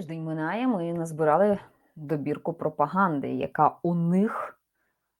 Тиждень минає, ми назбирали добірку пропаганди, яка у них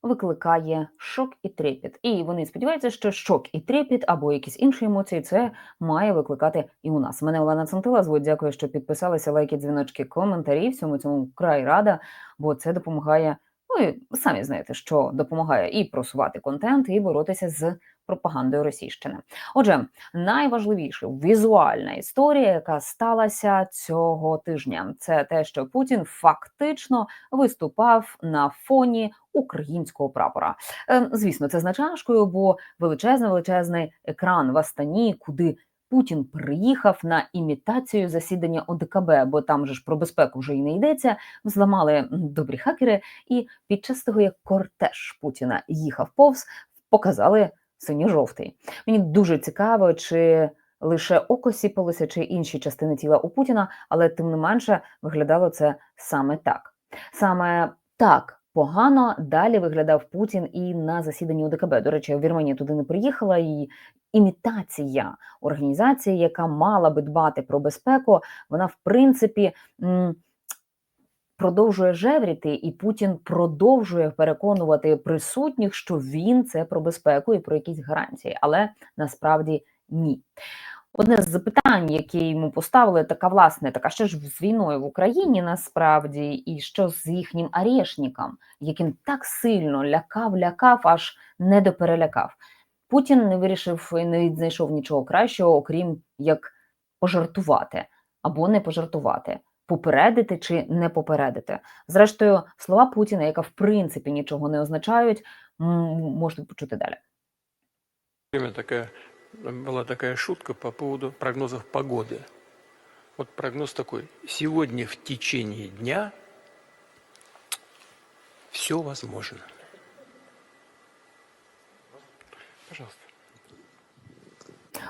викликає шок і трепіт. І вони сподіваються, що шок і трепіт або якісь інші емоції це має викликати і у нас. Мене Олена Центила звуть. Дякую, що підписалися. Лайки, дзвіночки, коментарі. Всьому цьому край рада, бо це допомагає. Ну і самі знаєте, що допомагає і просувати контент, і боротися з пропагандою російщини. Отже, найважливіша візуальна історія, яка сталася цього тижня, це те, що Путін фактично виступав на фоні українського прапора. Е, звісно, це з начашкою, бо величезний величезний екран в Астані, куди Путін приїхав на імітацію засідання ОДКБ, бо там же ж про безпеку вже й не йдеться. Зламали добрі хакери, і під час того, як кортеж Путіна їхав повз, показали синьо-жовтий. Мені дуже цікаво, чи лише око сіпалося, чи інші частини тіла у Путіна, але тим не менше виглядало це саме так. Саме так. Погано далі виглядав Путін і на засіданні ОДКБ. До речі, Вірменія туди не приїхала, і імітація організації, яка мала би дбати про безпеку, вона в принципі продовжує жевріти, і Путін продовжує переконувати присутніх, що він це про безпеку і про якісь гарантії, але насправді ні. Одне з запитань, які йому поставили, така власне, така що ж з війною в Україні насправді, і що з їхнім арешником, яким так сильно лякав, лякав, аж не доперелякав. Путін не вирішив і не знайшов нічого кращого, окрім як пожартувати або не пожартувати, попередити чи не попередити. Зрештою, слова Путіна, яка в принципі нічого не означають, м, можете почути далі. время такая, была такая шутка по поводу прогнозов погоды. Вот прогноз такой. Сегодня в течение дня все возможно. Пожалуйста.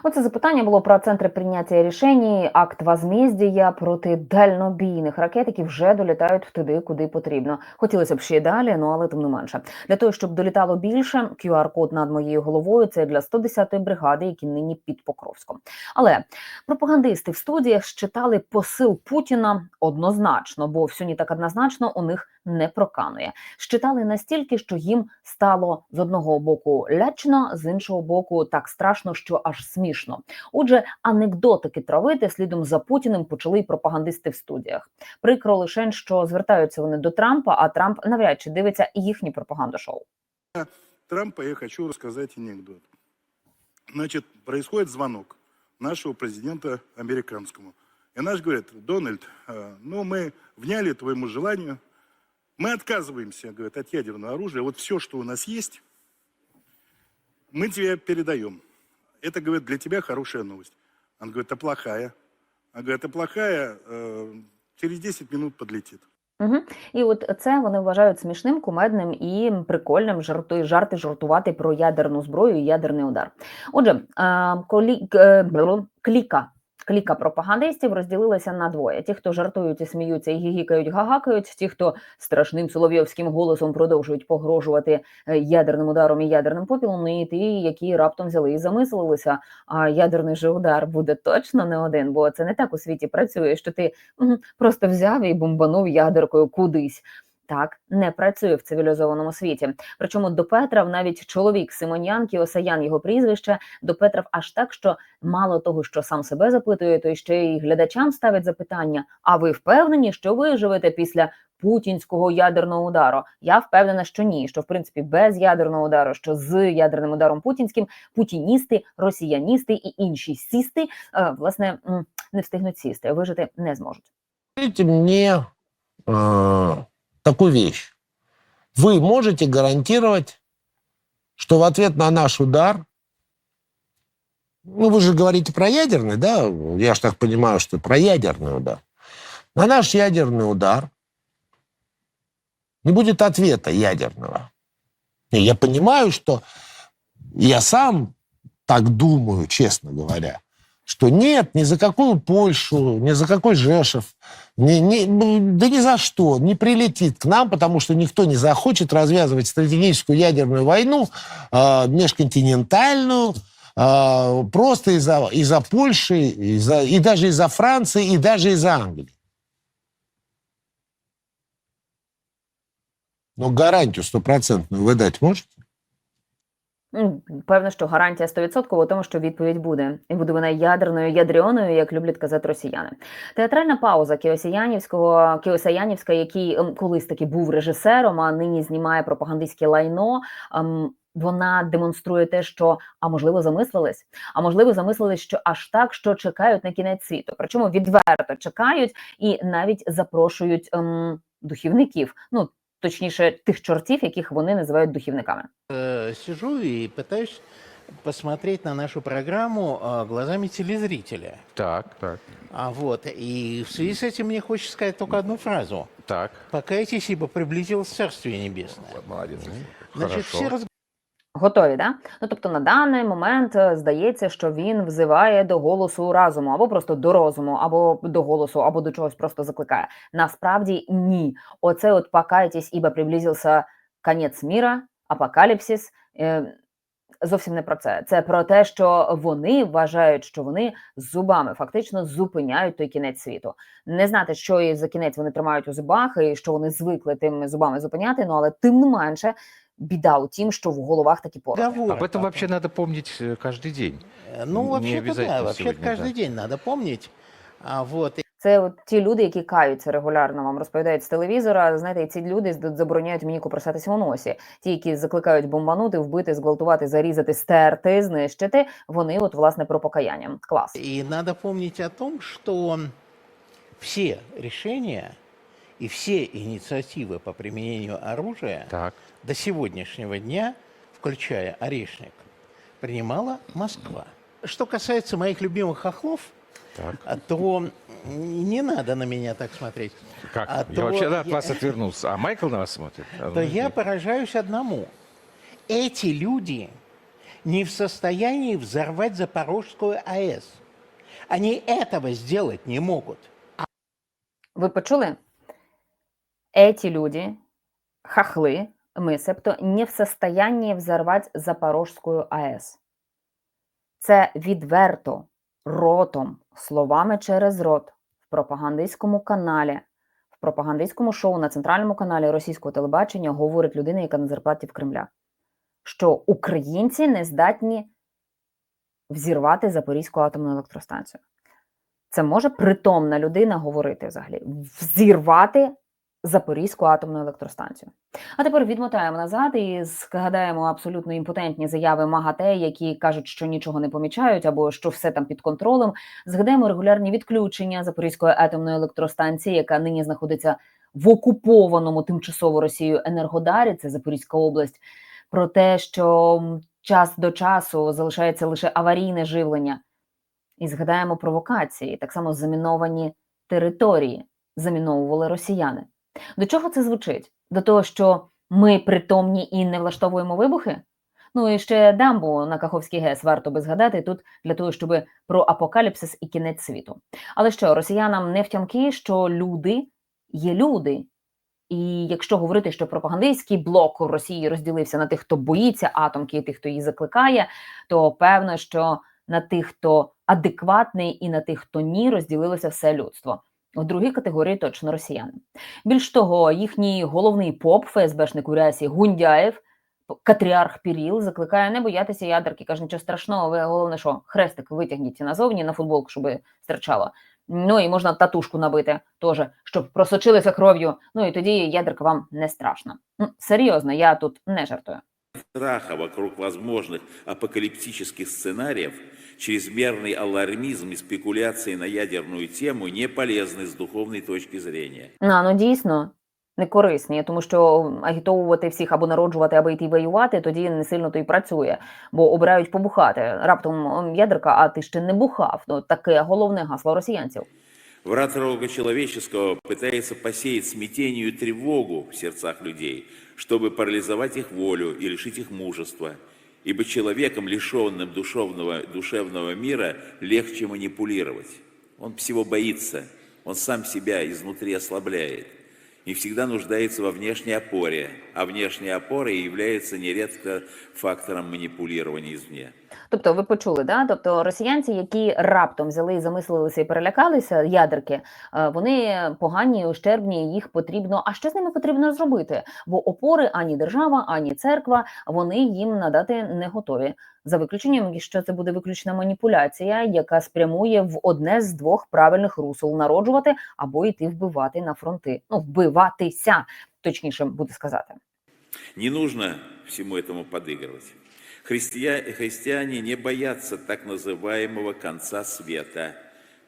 Оце запитання було про центри прийняття рішень, акт возмездія проти дальнобійних ракет, які вже долітають туди, куди потрібно. Хотілося б ще й далі, ну але тим не менше. Для того, щоб долітало більше, QR-код над моєю головою це для 110-ї бригади, які нині під Покровськом. Але пропагандисти в студіях считали посил Путіна однозначно, бо все не так однозначно у них не проканує. Считали настільки, що їм стало з одного боку лячно, з іншого боку, так страшно, що аж смішно. Отже, анекдотики травити слідом за Путіним почали й пропагандисти в студіях. Прикро лише, що звертаються вони до Трампа, а Трамп навряд чи дивиться їхні пропагандошоу. Трампа я хочу рассказать анекдот. Значит, происходит звонок нашего президента американскому. И наш говорит, Дональд, э, ну мы вняли твоему желанию, мы отказываемся, говорит, от ядерного оружия. Вот все, что у нас есть, мы тебе передаем. Это, говорит, для тебя хорошая новость. Он говорит, а плохая? Он говорит, а плохая э, через 10 минут подлетит. Угу. І от це вони вважають смішним, кумедним і прикольним жарти, жарти жартувати про ядерну зброю і ядерний удар. Отже, а, колі, е, бл- кліка. Кліка пропагандистів розділилася на двоє: ті, хто жартують і сміються і гігікають, гагакають, ті, хто страшним соловйовським голосом продовжують погрожувати е, ядерним ударом і ядерним попілом, ну і ті, які раптом взяли і замислилися. А ядерний же удар буде точно не один, бо це не так у світі працює, що ти Просто взяв і бомбанув ядеркою кудись. Так не працює в цивілізованому світі. Причому допетрав навіть чоловік Симоньян, Кіосаян його прізвище, допетрав аж так, що мало того, що сам себе запитує, то й ще й глядачам ставить запитання: а ви впевнені, що виживете після путінського ядерного удару? Я впевнена, що ні. Що в принципі без ядерного удару, що з ядерним ударом путінським путіністи, росіяністи і інші сісти, е, власне, не встигнуть сісти, вижити не зможуть. Мне э, такую вещь. Вы можете гарантировать, что в ответ на наш удар, ну вы же говорите про ядерный, да? Я же так понимаю, что про ядерный удар. На наш ядерный удар не будет ответа ядерного. И я понимаю, что я сам так думаю, честно говоря, что нет, ни за какую Польшу, ни за какой Жешев, ни, ни, ну, да ни за что не прилетит к нам, потому что никто не захочет развязывать стратегическую ядерную войну, э, межконтинентальную, э, просто из-за из Польши, из-за, и даже из-за Франции, и даже из-за Англии. Но гарантию стопроцентную вы дать можете? М, Певно, що гарантія 100% у тому, що відповідь буде. І буде вона ядерною, ядреною, як люблять казати росіяни. Театральна пауза Кіосіянівського Кіосаянівська, який ем, колись таки був режисером, а нині знімає пропагандистське лайно. ем, Вона демонструє те, що а можливо замислились, а можливо замислились, що аж так, що чекають на кінець світу. Причому відверто чекають і навіть запрошують ем, духівників. Ну точніше, тих чортів, яких вони називають духівниками. э, сижу и пытаюсь посмотреть на нашу программу э, глазами телезрителя. Так, так, А вот, и в связи с этим мне хочется сказать только одну фразу. так. «Покайтесь, ибо приблизилось Царствие Небесное». Молодец. Значит, Хорошо. все раз- Готові, да? Ну тобто на даний момент е, здається, що він взиває до голосу разуму, або просто до розуму, або до голосу, або до чогось просто закликає. Насправді ні. Оце от покайтесь, ібо приблизився конець міра, апокаліпсис. Е, Зовсім не про це. Це про те, що вони вважають, що вони зубами фактично зупиняють той кінець світу. Не знати, що і за кінець вони тримають у зубах, і що вони звикли тими зубами зупиняти. Ну але тим не менше, біда у тім, що в головах такі порохи. договор. Об этом вообще надо помнить э, каждый день. Э, Ну, не вообще-то обязательно да, вообще сегодня, каждый день надо помнить. А вот, Це от ті люди, які каються регулярно, вам розповідають з телевізора. Знаєте, і ці люди з- забороняють мені копросатися у носі. Ті, які закликають бомбанути, вбити, зґвалтувати, зарізати, стерти, знищити. Вони, от власне, про покаяння. Клас. И надо помнить о том, что все решения И все инициативы по применению оружия Так. до сегодняшнего дня, включая Орешник, принимала Москва. Что касается моих любимых хохлов, Так. а, то не надо на меня так смотреть. Как? А я то вообще от я- вас отвернулся. А Майкл на вас смотрит? А, То ну, я поражаюсь одному. Эти люди не в состоянии взорвать Запорожскую АЭС. Они этого сделать не могут. Ви почули? Эти люди, хахли, ми, себто, не в состоянні взорвати Запорожську АЕС. Це відверто, ротом, словами через рот, в пропагандистському каналі, в пропагандистському шоу на центральному каналі російського телебачення говорить людина, яка на зарплаті в Кремля, що українці не здатні взірвати Запорізьку атомну електростанцію. Це може притомна людина говорити взагалі взірвати Запорізьку атомну електростанцію. А тепер відмотаємо назад і згадаємо абсолютно імпотентні заяви МАГАТЕ, які кажуть, що нічого не помічають або що все там під контролем. Згадаємо регулярні відключення Запорізької атомної електростанції, яка нині знаходиться в окупованому тимчасово Росією Енергодарі, це Запорізька область. Про те, що час до часу залишається лише аварійне живлення. І згадаємо провокації, так само заміновані території заміновували росіяни. До чого це звучить? До того, що ми притомні і не влаштовуємо вибухи? Ну і ще дамбу на Каховський ГЕС варто би згадати тут для того, щоб про апокаліпсис і кінець світу. Але що росіянам не втямки, що люди є люди. І якщо говорити, що пропагандистський блок у Росії розділився на тих, хто боїться атомки, і тих, хто її закликає, то певно, що на тих, хто адекватний, і на тих, хто ні, розділилося все людство. У другій категорії точно росіяни. Більш того, їхній головний поп, ФСБшник у рясі Гундяєв, катріарх Піріл, закликає не боятися ядерки. Каже, нічого страшного, ви головне, що хрестик витягніть назовні на футболку, щоб стирчало. Ну і можна татушку набити теж, щоб просочилися кров'ю. Ну і тоді ядерка вам не страшна. Серйозно, я тут не жартую страха вокруг возможных апокалиптических сценариев, чрезмерный алармизм и спекуляции на ядерную тему не полезны с духовной точки зрения. А, ну дійсно не корисні, тому що агітовувати всіх або народжувати, або йти воювати, тоді не сильно то й працює, бо обирають побухати. Раптом м, ядерка, а ти ще не бухав. Ну таке головне гасло росіянців. Враг рога человеческого пытается посеять смятение и тревогу в сердцах людей, чтобы парализовать их волю и лишить их мужества. Ибо человеком, лишенным душевного, душевного мира, легче манипулировать. Он всего боится, он сам себя изнутри ослабляет и всегда нуждается во внешней опоре, а внешняя опора является нередко фактором манипулирования извне. Тобто, ви почули, да? Тобто росіянці, які раптом взяли і замислилися і перелякалися, ядерки, е, вони погані, ущербні, їх потрібно. А що з ними потрібно зробити? Бо опори ані держава, ані церква вони їм надати не готові. За виключенням, якщо це буде виключна маніпуляція, яка спрямує в одне з двох правильних русел народжувати або йти вбивати на фронти. Ну, вбиватися, точніше буде сказати. Не нужно всему этому подыгрывать. Христия- христиане не боятся так называемого конца света.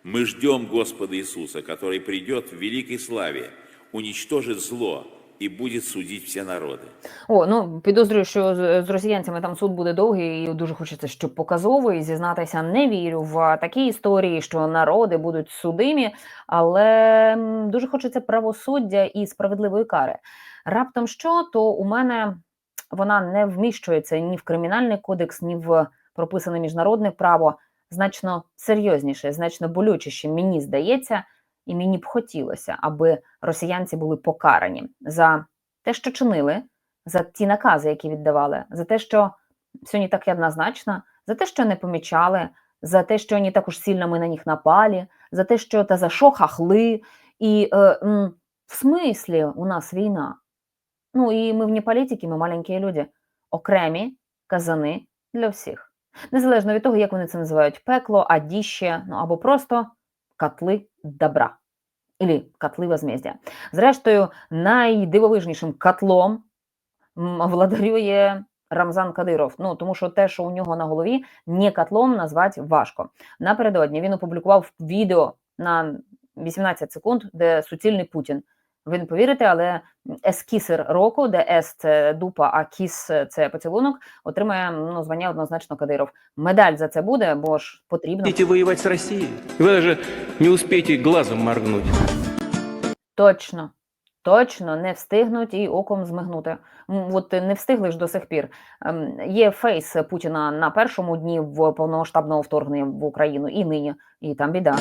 Мы ждем Господа Иисуса, который придет в великой славе, уничтожит зло и будет судить все народы. О, ну підозрюю, що з, з росіянцями там суд буде довгий, і дуже хочеться, щоб показовий. Зізнатися, не вірю в такі історії, що народи будуть судимі, але м, дуже хочеться правосуддя і справедливої кари. Раптом що, то у мене вона не вміщується ні в кримінальний кодекс, ні в прописане міжнародне право. Значно серйозніше, значно болючіше, мені здається, і мені б хотілося, аби росіянці були покарані за те, що чинили, за ті накази, які віддавали, за те, що не так однозначно, за те, що не помічали, за те, що не так уж сильно ми на них напали, за те, що та за що хахли, і е, м, в смислі у нас війна. Ну і ми вне політики, ми маленькі люди, окремі казани для всіх. Незалежно від того, як вони це називають пекло, адіще, ну або просто котли добра. Ілі котли возмездя. Зрештою, найдивовижнішим котлом владарює Рамзан Кадиров. Ну тому що те, що у нього на голові, не котлом назвати важко. Напередодні він опублікував відео на 18 секунд, де суцільний Путін. Ви не повірите, але ескісер року, де ес це дупа, а кіс це поцілунок, отримає ну, звання однозначно Кадиров. Медаль за це буде, бо ж потрібно. Хотите воевать с Россией? Вы даже не успеете глазом моргнуть. Точно, точно не встигнуть і оком змигнути. От не встигли ж до сих пір. Ем, Є фейс Путіна на першому дні в повномасштабного вторгнення в Україну і нині, і там біда.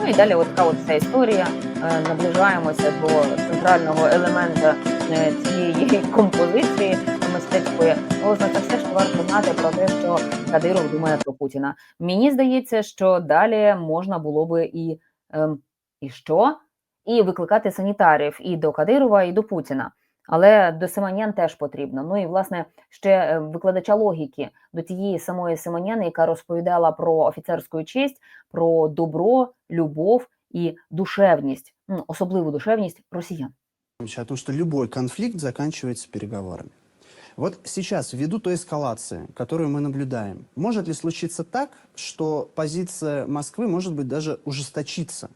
Ну і далі от така от вся історія. Е, Наближаємося до центрального елемента е, цієї композиції мистецької. Власне, це все, що варто знати про те, що Кадиров думає про Путіна. Мені здається, що далі можна було би і, ем, і що? І викликати санітарів і до Кадирова, і до Путіна. Але до Симонян теж потрібно. Ну і власне ще е, викладача логіки до тієї самої Симоняни, яка розповідала про офіцерську честь, про добро, любов і душевність, ну, особливу душевність росіян. о том, что любой конфликт заканчивается переговорами. Вот сейчас, ввиду той эскалации, которую мы наблюдаем, может ли случиться так, что позиция Москвы может быть даже ужесточиться,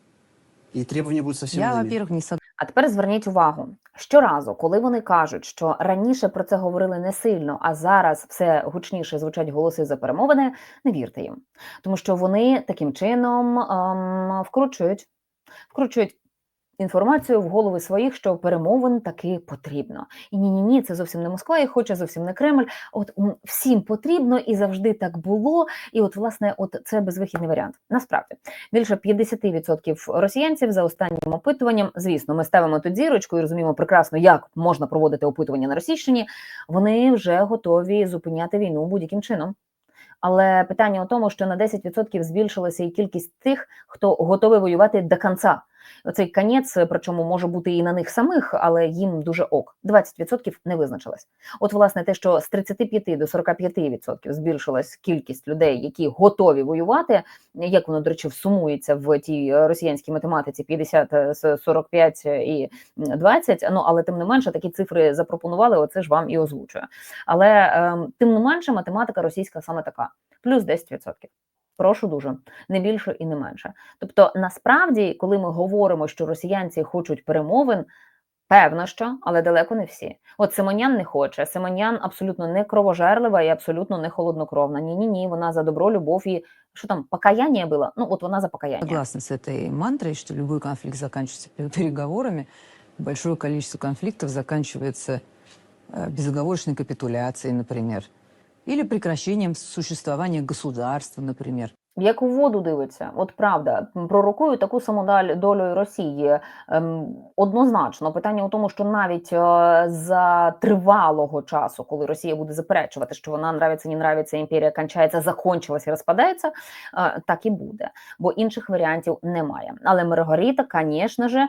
и требования будут совсем Я, иными? во-первых, не согласна. А тепер зверніть увагу: щоразу, коли вони кажуть, що раніше про це говорили не сильно, а зараз все гучніше звучать голоси за перемовини, не вірте їм, тому що вони таким чином ем, вкручують, вкручують інформацію в голови своїх, що перемовин таки потрібно. І ні, ні, ні, це зовсім не Москва, і хоче зовсім не Кремль. От всім потрібно і завжди так було. І от, власне, от це безвихідний варіант. Насправді більше 50% росіянців за останнім опитуванням, звісно, ми ставимо тут зірочку і розуміємо прекрасно, як можна проводити опитування на Російщині. Вони вже готові зупиняти війну будь-яким чином. Але питання у тому, що на 10% збільшилася і кількість тих, хто готовий воювати до кінця. Оцей конець, причому може бути і на них самих, але їм дуже ок. 20% не визначилось. От, власне, те, що з 35 до 45% збільшилась кількість людей, які готові воювати, як воно, до речі, сумується в тій е, росіянській математиці 50, е, 45 і м, 20, ну але тим не менше такі цифри запропонували, оце ж вам і озвучує. Але ем, тим не менше математика російська саме така: плюс 10%. Прошу дуже, не більше і не менше. Тобто, насправді, коли ми говоримо, що росіянці хочуть перемовин, певно, що, але далеко не всі. От Симонян не хоче. Симонян абсолютно не кровожерлива і абсолютно не холоднокровна. Ні, ні, ні, вона за добро, любов і що там покаяння було? Ну, от вона за покаяння. Согласна этой мантрой, что любой конфликт заканчивается пе- переговорами. Большое количество конфликтов заканчивается э, безоговорочной капитуляцией, например, или прекращением существования государства, например. Як у воду дивиться, от правда, пророкую таку саму долю Росії. Ем, однозначно, питання у тому, що навіть е, за тривалого часу, коли Росія буде заперечувати, що вона нравиться, не нравиться, імперія кончається, закончилась і розпадається, е, так і буде, бо інших варіантів немає. Але Маргарита, звісно ж,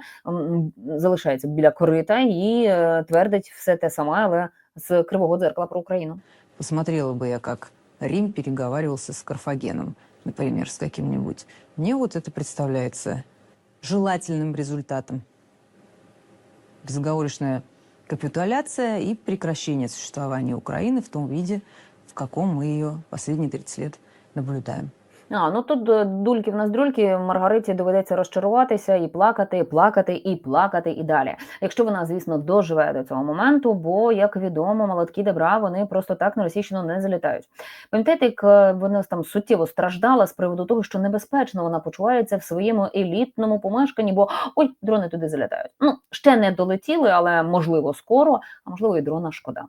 залишається біля корита і е, твердить все те саме, але з кривого дзеркала про Україну. Посмотрела бы я, как Рим переговаривался с Карфагеном, например, с каким-нибудь. Мне вот это представляется желательным результатом. Безоговорочная капитуляция и прекращение существования Украины в том виде, в каком мы ее последние 30 лет наблюдаем. А, ну тут е, дульки в нас дрюльки, Маргариті доведеться розчаруватися і плакати, і плакати, і плакати і далі. Якщо вона, звісно, доживе до цього моменту, бо, як відомо, молотки добра вони просто так на російщину не залітають. Пам'ятаєте, як е, вона там суттєво страждала з приводу того, що небезпечно вона почувається в своєму елітному помешканні, бо ой, дрони туди залітають. Ну, ще не долетіли, але можливо скоро, а можливо, і дрона шкода.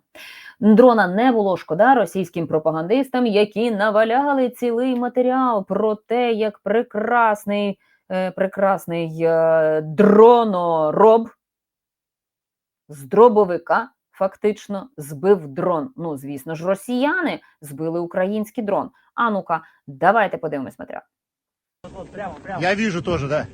Дрона не було шкода російським пропагандистам, які наваляли цілий матеріал про те, як прекрасний, е, прекрасний е, дронороб з дробовика фактично збив дрон. Ну, звісно ж, росіяни збили український дрон. А ну-ка, давайте подивимось матеріал. Я вижу тоже, да.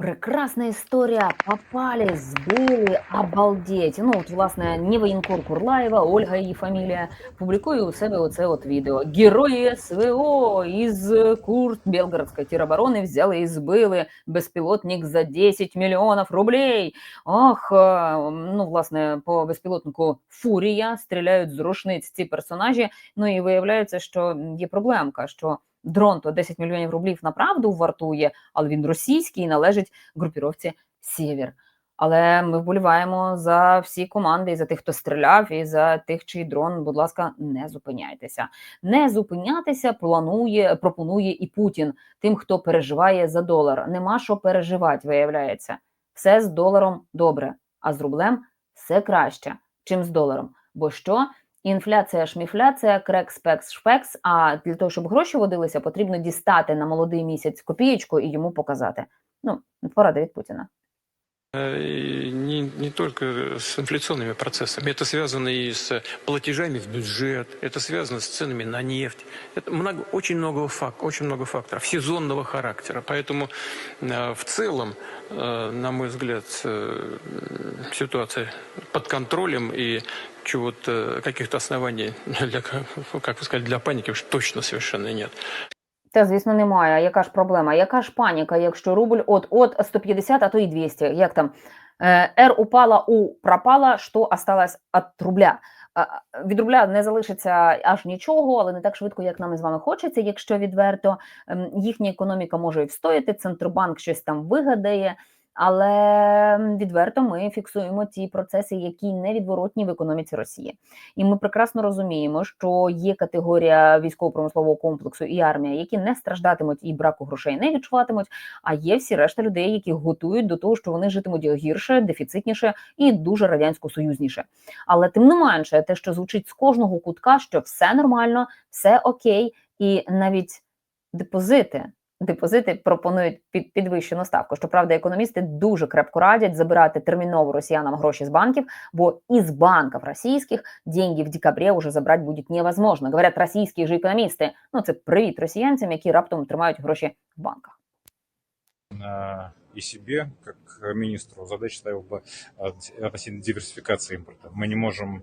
Прекрасна історія. Попали, збили, обалдеть. Ну, от, власне, не воєнкор Курлаєва, Ольга її фамілія, публікує у себе оце от відео. Герої СВО із Курт Белгородської тероборони взяли і збили безпілотник за 10 мільйонів рублей. Ох, е, ну, власне, по безпілотнику Фурія стріляють з рушниць ці персонажі. Ну і виявляється, що є проблемка, що дрон то 10 мільйонів рублів направду вартує, але він російський і належить групіровці Сєвєр. Але ми вболіваємо за всі команди, і за тих, хто стріляв, і за тих, чий дрон, будь ласка, не зупиняйтеся. Не зупинятися планує, пропонує і Путін тим, хто переживає за долар. Нема що переживати, виявляється. Все з доларом добре, а з рублем все краще, чим з доларом. Бо що? Інфляція, шміфляція, крек, спекс, шпекс. А для того, щоб гроші водилися, потрібно дістати на молодий місяць копієчку і йому показати. Ну, порада від Путіна. Э, Не, не только с инфляционными процессами, это связано и с платежами в бюджет, это связано с ценами на нефть. Это много, очень, много фак, очень много факторов сезонного характера. Поэтому э, в целом, э, на мой взгляд, ситуация под контролем и чего-то, каких-то оснований для, как вы сказали, для паники уж точно совершенно нет. Та, звісно, немає. Яка ж проблема? Яка ж паніка, якщо рубль от-от 150, а то і 200? Як там? Е, Р упала, У пропала, що осталось від рубля? Від рубля не залишиться аж нічого, але не так швидко, як нам із вами хочеться, якщо відверто. Ем, Їхня економіка може і встояти, Центробанк щось там вигадає, але відверто ми фіксуємо ті процеси, які невідворотні в економіці Росії. І ми прекрасно розуміємо, що є категорія військово-промислового комплексу і армія, які не страждатимуть і браку грошей не відчуватимуть. А є всі решта людей, які готують до того, що вони житимуть гірше, дефіцитніше і дуже радянсько-союзніше. Але тим не менше, те, що звучить з кожного кутка, що все нормально, все окей, і навіть депозити. Депозити пропонують під підвищену ставку. Щоправда, економісти дуже крепко радять забирати терміново росіянам гроші з банків, бо із банків російських деньги в декабрі уже забрати буде невозможно. Говорять російські ж економісти. Ну це привіт росіянцям, які раптом тримають гроші в банках. И себе, как министру, задачу ставил бы относительно диверсификации импорта. Мы не можем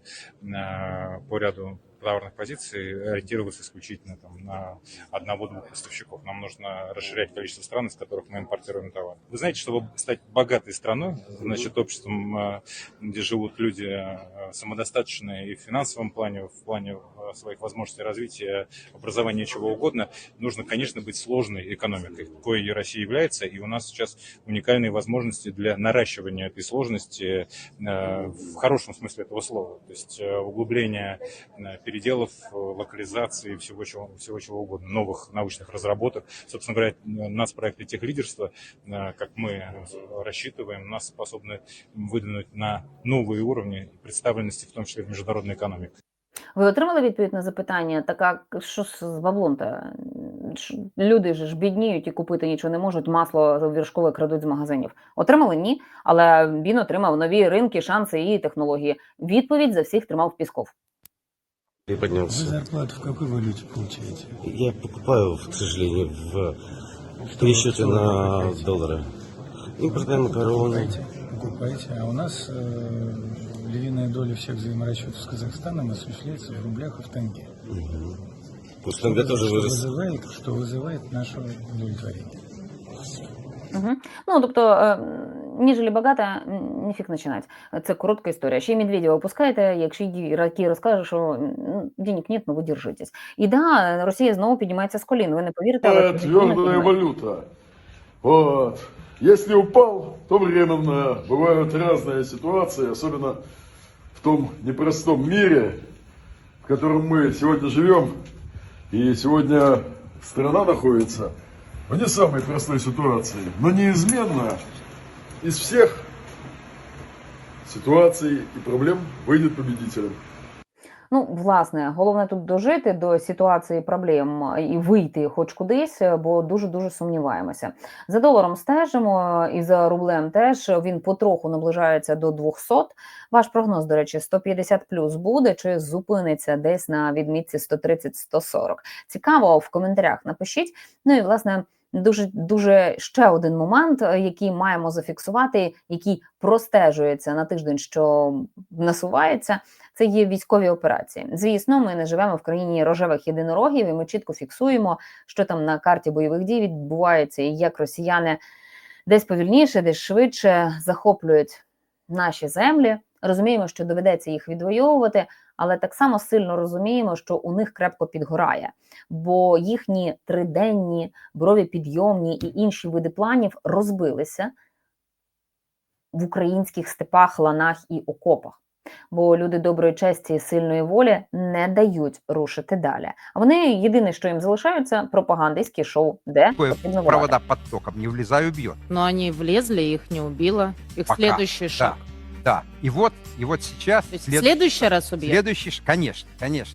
по ряду товарных позиций ориентироваться исключительно там, на одного-двух поставщиков. Нам нужно расширять количество стран, из которых мы импортируем товар. Вы знаете, чтобы стать богатой страной, значит, обществом, а, где живут люди а, самодостаточные и в финансовом плане, в плане а, своих возможностей развития, образования, чего угодно, нужно, конечно, быть сложной экономикой, коей Россия является, и у нас сейчас уникальные возможности для наращивания этой сложности э, в хорошем смысле этого слова. То есть э, углубление э, переделов, э, локализации, всего чего, всего чего угодно, новых научных разработок. Собственно говоря, нас проекты тех лидерства, э, как мы рассчитываем, нас способны выдвинуть на новые уровни представленности, в том числе в международной экономике. Ви отримали відповідь на запитання? Така що з з баблом-то? Ш- Люди ж бідніють і купити нічого не можуть, масло віршкове крадуть з магазинів. Отримали ні, але він отримав нові ринки, шанси і технології. Відповідь за всіх тримав Пісков. Поднялся. зарплату в какой валюте получаете? Я покупаю, к сожалению, в пересчете на доллары. Импортные макароны. Покупаете. А у нас э, львиная доля всех взаиморасчетов с Казахстаном осуществляется в рублях и в тенге. Курс тенге тоже что вырос. вызывает, что вызывает наше удовлетворение. Угу. Ну, тобто, е, ніжели багато, м, ніфіг починати. Це коротка історія. Ще й Медведєва опускаєте, якщо й Ракі розкаже, що м, денег нет, ну ви держитесь. І да, Росія знову піднімається з колін. Ви не повірите, але Это твердая валюта. Вот. Если упал, то временно. Бывают разные ситуации, особенно в том непростом мире, в котором мы сегодня живем. И сегодня страна находится в не самой простой ситуации. Но неизменно из всех ситуаций и проблем выйдет победителем. Ну, власне, головне тут дожити до ситуації проблем і вийти хоч кудись, бо дуже дуже сумніваємося. За доларом стежимо і за рублем теж він потроху наближається до 200. Ваш прогноз, до речі, 150 плюс буде чи зупиниться десь на відмітці 130-140. Цікаво в коментарях напишіть. Ну і власне. Дуже дуже ще один момент, е, який маємо зафіксувати, який простежується на тиждень, що насувається, це є військові операції. Звісно, ми не живемо в країні рожевих єдинорогів, і ми чітко фіксуємо, що там на карті бойових дій відбувається, і як росіяни десь повільніше, десь швидше захоплюють наші землі. Розуміємо, що доведеться їх відвоювати, але так само сильно розуміємо, що у них крепко підгорає, бо їхні триденні брові підйомні і інші види планів розбилися в українських степах, ланах і окопах. Бо люди доброї честі і сильної волі не дають рушити далі. А вони єдине, що їм залишаються, пропагандистські шоу, де потрібно провода током, не влезай, убьет. Но они влезли, их не убило. Их Пока. следующий шаг. Да, да. И вот, и вот сейчас... То есть след- в следующий раз убьет? Следующий, конечно, конечно.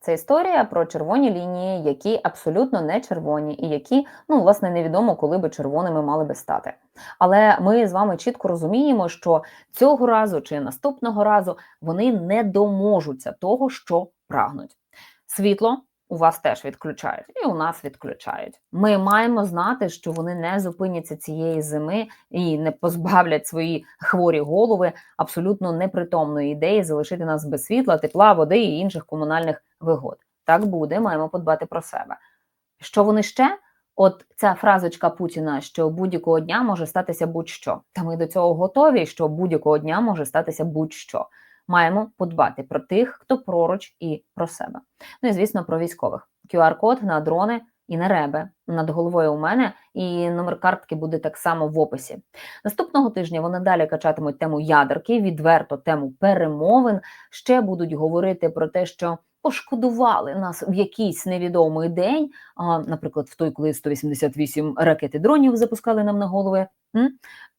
Це історія про червоні лінії, які абсолютно не червоні, і які, ну, власне, невідомо, коли би червоними мали би стати. Але ми з вами чітко розуміємо, що цього разу чи наступного разу вони не доможуться того, що прагнуть. Світло у вас теж відключають, і у нас відключають. Ми маємо знати, що вони не зупиняться цієї зими і не позбавлять свої хворі голови абсолютно непритомної ідеї залишити нас без світла, тепла, води і інших комунальних вигод. Так буде, маємо подбати про себе. Що вони ще? От ця фразочка Путіна, що будь-якого дня може статися будь-що. Та ми до цього готові, що будь-якого дня може статися будь-що. Маємо подбати про тих, хто поруч і про себе. Ну і звісно, про військових. QR-код на дрони і на реби над головою у мене, і номер картки буде так само в описі. Наступного тижня вони далі качатимуть тему ядерки, відверто тему перемовин. Ще будуть говорити про те, що пошкодували нас в якийсь невідомий день. А, наприклад, в той, коли 188 ракети дронів запускали нам на голови.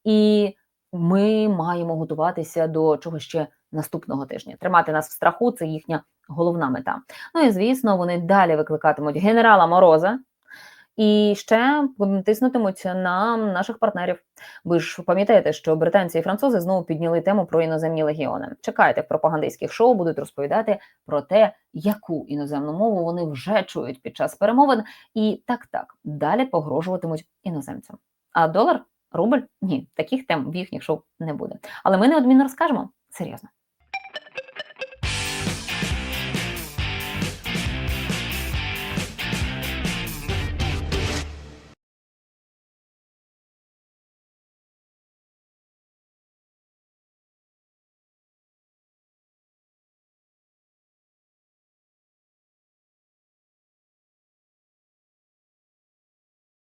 І ми маємо готуватися до чого ще наступного тижня. Тримати нас в страху це їхня головна мета. Ну і звісно, вони далі викликатимуть генерала Мороза. І ще тиснутимуть на наших партнерів. Ви ж пам'ятаєте, що британці і французи знову підняли тему про іноземні легіони. Чекайте в пропагандистських шоу, будуть розповідати про те, яку іноземну мову вони вже чують під час перемовин, і так так далі погрожуватимуть іноземцям. А долар, рубль ні, таких тем в їхніх шоу не буде. Але ми неодмінно розкажемо серйозно.